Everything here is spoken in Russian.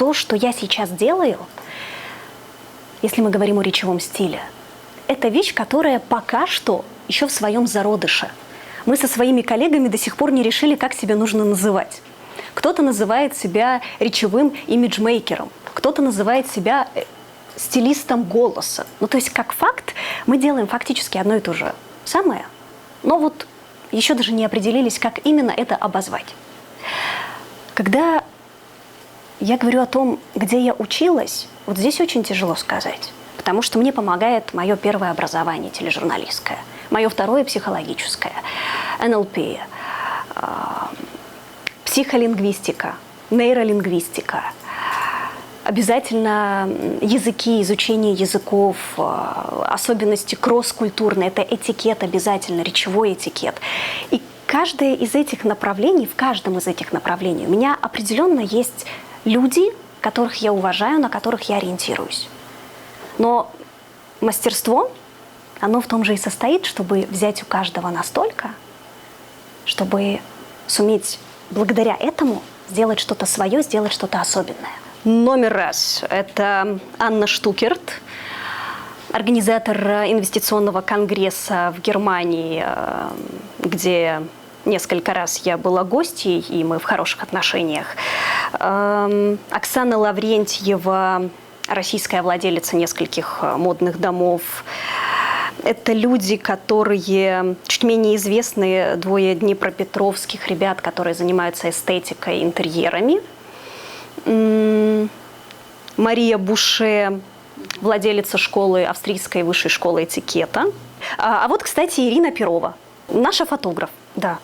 то, что я сейчас делаю, если мы говорим о речевом стиле, это вещь, которая пока что еще в своем зародыше. Мы со своими коллегами до сих пор не решили, как себя нужно называть. Кто-то называет себя речевым имиджмейкером, кто-то называет себя э, стилистом голоса. Ну, то есть, как факт, мы делаем фактически одно и то же самое, но вот еще даже не определились, как именно это обозвать. Когда я говорю о том, где я училась, вот здесь очень тяжело сказать, потому что мне помогает мое первое образование тележурналистское, мое второе психологическое, НЛП, э, психолингвистика, нейролингвистика, обязательно языки, изучение языков, э, особенности кросс-культурные, это этикет обязательно, речевой этикет. И каждое из этих направлений, в каждом из этих направлений у меня определенно есть люди, которых я уважаю, на которых я ориентируюсь. Но мастерство, оно в том же и состоит, чтобы взять у каждого настолько, чтобы суметь благодаря этому сделать что-то свое, сделать что-то особенное. Номер раз – это Анна Штукерт, организатор инвестиционного конгресса в Германии, э, где несколько раз я была гостьей, и мы в хороших отношениях. Эм, Оксана Лаврентьева, российская владелица нескольких э, модных домов. Это люди, которые чуть менее известные, двое днепропетровских ребят, которые занимаются эстетикой, интерьерами. Мария Буше, владелица школы, австрийской высшей школы этикета. А, а вот, кстати, Ирина Перова, наша фотограф, да.